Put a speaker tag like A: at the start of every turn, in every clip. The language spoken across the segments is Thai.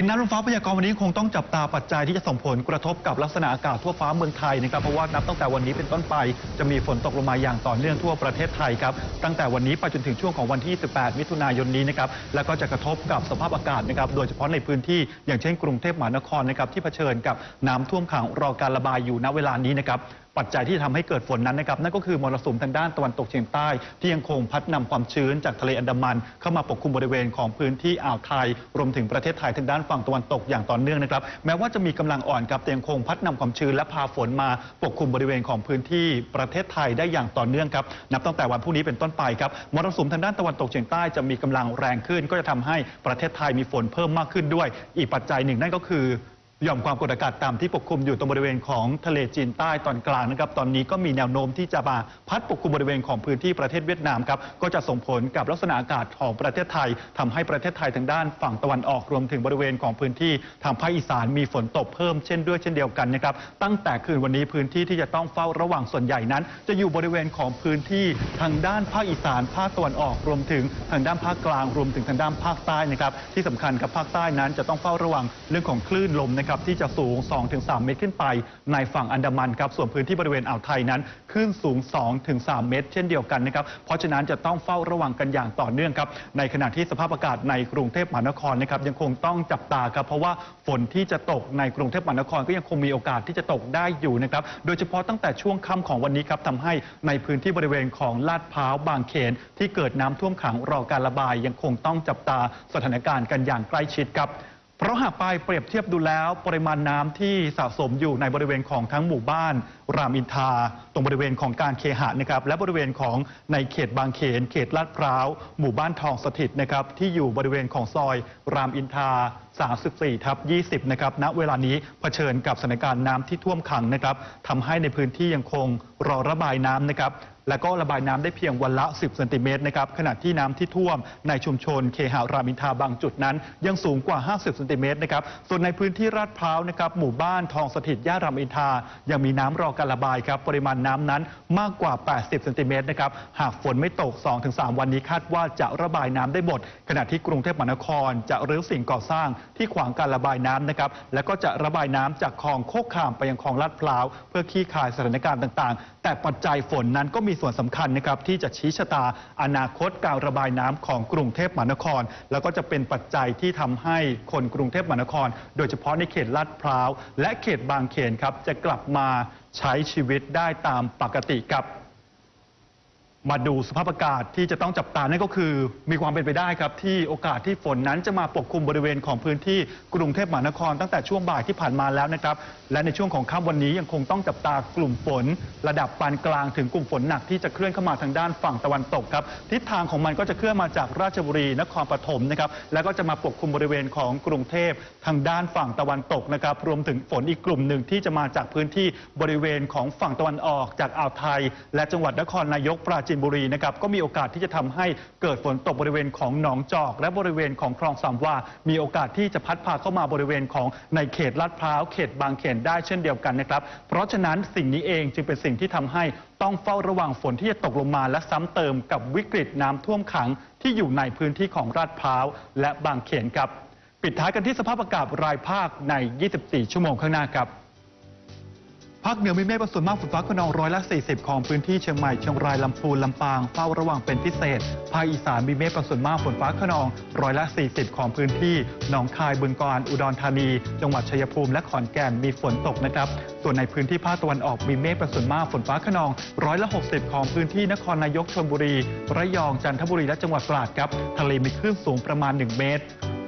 A: ดินน้ำลมฟ้าพยากรณ์วันนี้คงต้องจับตาปัจจัยที่จะส่งผลกระทบกับลักษณะอากาศทั่วฟ้าเมืองไทยนะครับเพราะว่านับตั้งแต่วันนี้เป็นต้นไปจะมีฝนตกลงมาอย่างต่อเนื่องทั่วประเทศไทยครับตั้งแต่วันนี้ไปจนถึงช่วงของวันที่ 18 มิถุนายนนี้นะครับแล้วก็จะกระทบกับสภาพอากาศนะครับโดยเฉพาะในพื้นที่อย่างเช่นกรุงเทพมหานครนะครับที่เผชิญกับน้ำท่วมขังรอการระบายอยู่ณเวลานี้นะครับปัจจัยที่ทำให้เกิดฝนนั้นนะครับนั่นก็คือมรสุมทางด้านตะวันตกเฉียงใต้ ที่ยังคงพัดนำความชื้นจากทะเลอันดามัน เข้ามาปกคลุมบริเวณของพื้นที่อ่าวไทย รวมถึงประเทศไทยทางด้านฝั่งตะวันตกอย่างต่อเนื่องนะครับแม้ว่าจะมีกำลังอ่อนครับแต่ยังคงพัดนำความชื้นและพาฝนมาปกคลุมบริเวณของพื้นที่ประเทศไทยได้อย่างต่อเนื่องครับนับตั้งแต่วันพรุ่งนี้เป็นต้นไปครับมรสุมทางด้านตะวันตกเฉียงใต้จะมีกำลังแรงขึ้น ก็จะทำให้ประเทศไทยมีฝนเพิ่มมากขึ้นด้วย อีกปัจจัยหนึ่งนั่นก็คือ หย่อมความกดอากาศต่ำที่ปกคลุมอยู่ตรงบริเวณของทะเลจีนใต้ตอนกลางนะครับตอนนี้ก็มีแนวโน้มที่จะมาพัดปกคลุมบริเวณของพื้นที่ประเทศเวียดนามครับก็จะส่งผลกับลักษณะอากาศของประเทศไทยทำให้ประเทศไทยทางด้านฝั่งตะวันออกรวมถึงบริเวณของพื้นที่ทางภาคอีสานมีฝนตกเพิ่มเช่นด้วยเช่นเดียวกันนะครับตั้งแต่คืนวันนี้พื้นที่ที่จะต้องเฝ้าระวังส่วนใหญ่นั้น จะอยู่บริเวณของพื้นที่ทางด้านภาคอีสานภาคตะวันออกรวมถึงทางด้านภาคกลางรวมถึงทางด้านภาคใต้นะครับที่สำคัญกับภาคใต้นั้นจะต้องเฝ้าระวังเรื่องของคลื่นลมนะครับที่จะสูง 2-3 เมตรขึ้นไป ในฝั่งอันดามันครับส่วนพื้นที่บริเวณอ่าวไทยนั้นคลื่นสูง 2-3 เมตร เช่นเดียวกันนะครับเพราะฉะนั้นจะต้องเฝ้าระวังกันอย่างต่อเนื่องครับในขณะที่สภาพอากาศในกรุงเทพมหานครนะครับยังคงต้องจับตาครับเพราะว่าฝนที่จะตกในกรุงเทพมหานครก็ยังคงมีโอกาสที่จะตกได้อยู่นะครับโดยเฉพาะตั้งแต่ช่วงค่ำของวันนี้ครับทำให้ในพื้นที่บริเวณของลาดพร้าวบางเขน ที่เกิดน้ำท่วมขังรอการระบายยังคงต้องจับตาสถานการณ์กันอย่างใกล้ชิดครับ เพราะหากไปเปรียบเทียบดูแล้ว ปริมาณน้ำที่สะสมอยู่ในบริเวณของทั้งหมู่บ้าน รามอินทา ตรงบริเวณของการเคหะนะครับและบริเวณของในเขตบางเขน เขตลาดพร้าว หมู่บ้านทองสถิตนะครับที่อยู่บริเวณของซอย รามอินทา 34 ทับ 20 นะครับณเวลานี้เผชิญกับสถานการณ์น้ำที่ท่วมขังนะครับทำให้ในพื้นที่ยังคงรอระบายน้ำนะครับ แล้วก็ระบายน้ำได้เพียงวันละ 10เซนติเมตรนะครับขณะที่น้ำที่ท่วมในชุมชนเคหารามินทาบางจุดนั้น ยังสูงกว่า 50เซนติเมตรนะครับส่วนในพื้นที่ลาดพร้าวนะครับหมู่บ้านทองสถิตย่ารามอินทายังมีน้ำรอการระบายครับปริมาณน้ำนั้นมากกว่า 80เซนติเมตรนะครับหากฝนไม่ตก 2-3 วันนี้คาดว่าจะระบายน้ำได้หมดขณะที่กรุงเทพมหานครจะรื้อสิ่งก่อสร้างที่ขวางการระบายน้ำนะครับแล้วก็จะระบายน้ำจากคลองโคกขามไปยังคลองลาดพร้าว เพื่อขี้คายสถานการณ์ต่าง ๆ แต่ปัจจัยฝนนั้นก็มีส่วนสำคัญนะครับที่จะชี้ชะตาอนาคตการระบายน้ำของกรุงเทพมหานคร แล้วก็จะเป็นปัจจัยที่ทำให้คนกรุงเทพมหานคร โดยเฉพาะในเขตลาดพร้าว และเขตบางเขนครับจะกลับมาใช้ชีวิตได้ตามปกติครับ มาดูสภาพอากาศที่จะต้องจับตานั่นก็คือ มีความเป็นไปได้ครับ ที่โอกาสที่ฝนนั้นจะมาปกคลุมบริเวณของพื้นที่กรุงเทพมหานคร ตั้งแต่ช่วงบ่ายที่ผ่านมาแล้วนะครับ และในช่วงของค่ำวันนี้ยังคงต้องจับตากลุ่มฝน ระดับปานกลางถึงกลุ่มฝนหนักที่จะเคลื่อนเข้ามาทางด้านฝั่งตะวันตกครับทิศทางของมันก็จะเคลื่อนมาจากราชบุรีนครปฐมนะครับแล้วก็จะมาปกคลุมบริเวณของกรุงเทพทางด้านฝั่งตะวันตกนะครับรวมถึงฝนอีกกลุ่มหนึ่งที่จะมาจากพื้นที่บริเวณของฝั่งตะวันออก จากอ่าวไทย และจังหวัดนครนายกปราจีนบุรีนะครับก็มีโอกาสที่จะทำให้เกิดฝนตกบริเวณของหนองจอก และบริเวณของคลองสามวา มีโอกาสที่จะพัดพาเข้ามาบริเวณของในเขตลาดพร้าวเขตบางเขนได้เช่นเดียวกันนะครับ เพราะฉะนั้นสิ่งนี้เองจึงเป็นสิ่งที่ทำให้ต้องเฝ้าระวังฝนที่จะตกลงมาและซ้ำเติมกับวิกฤตน้ำท่วมขังที่อยู่ในพื้นที่ของลาดพร้าวและบางเขนครับ ปิดท้ายกันที่สภาพอากาศรายภาคใน 24 ชั่วโมงข้างหน้าครับ ภาคเหนือมีเมฆเป็นส่วนมากฝนฟ้าขนองร้อยละ 40 ของพื้นที่เชียงใหม่เชียงรายลำพูนลำปางเฝ้าระวังเป็นพิเศษ ภาคอีสานมีเมฆเป็นส่วนมากฝนฟ้าขนองร้อยละ 40 ของพื้นที่หนองคายบึงกาฬอุดรธานี จังหวัดชัยภูมิและขอนแก่นมีฝนตกนะครับ ส่วนในพื้นที่ภาคตะวันออกมีเมฆเป็นส่วนมากฝนฟ้าขนองร้อยละ 60 ของพื้นที่นครนายกชลบุรี ระยองจันทบุรีและจังหวัดตราดครับทะเลมีคลื่นสูงประมาณ 1 เมตร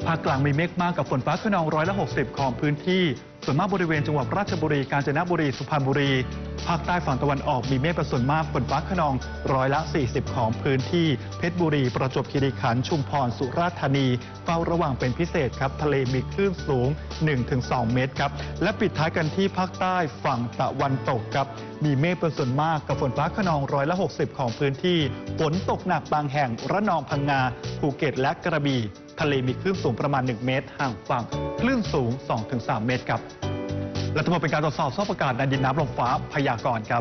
A: ภาคกลางมีเมฆมากกับฝนฟ้าขนองร้อยละ 60 ของพื้นที่ ส่วนมากบริเวณจังหวัดราชบุรี กาญจนบุรี สุพรรณบุรี ภาคใต้ฝั่งตะวันออกมีเมฆเป็นส่วนมากฝนฟ้าขนองร้อยละ 40 ของพื้นที่ เพชรบุรี ประจวบคีรีขันธ์ ชุมพร สุราษฎร์ธานี เฝ้าระวังเป็นพิเศษครับ ทะเลมีคลื่นสูง 1-2 เมตรครับ และปิดท้ายกันที่ภาคใต้ฝั่งตะวันตกครับ มีเมฆเป็นส่วนมากกับฝนฟ้าขนองร้อยละ 60 ของพื้นที่ ฝนตกหนักบางแห่ง ระนอง พังงา ภูเก็ต และกระบี่ ทะเลมีคลื่นสูงประมาณ 1 เมตร ห่างฝั่ง คลื่นสูง 2-3 เมตรครับ และทั้งหมดเป็นการตรวจสอบสภาพอากาศในดินน้ำลมฟ้าพยากรณ์ครับ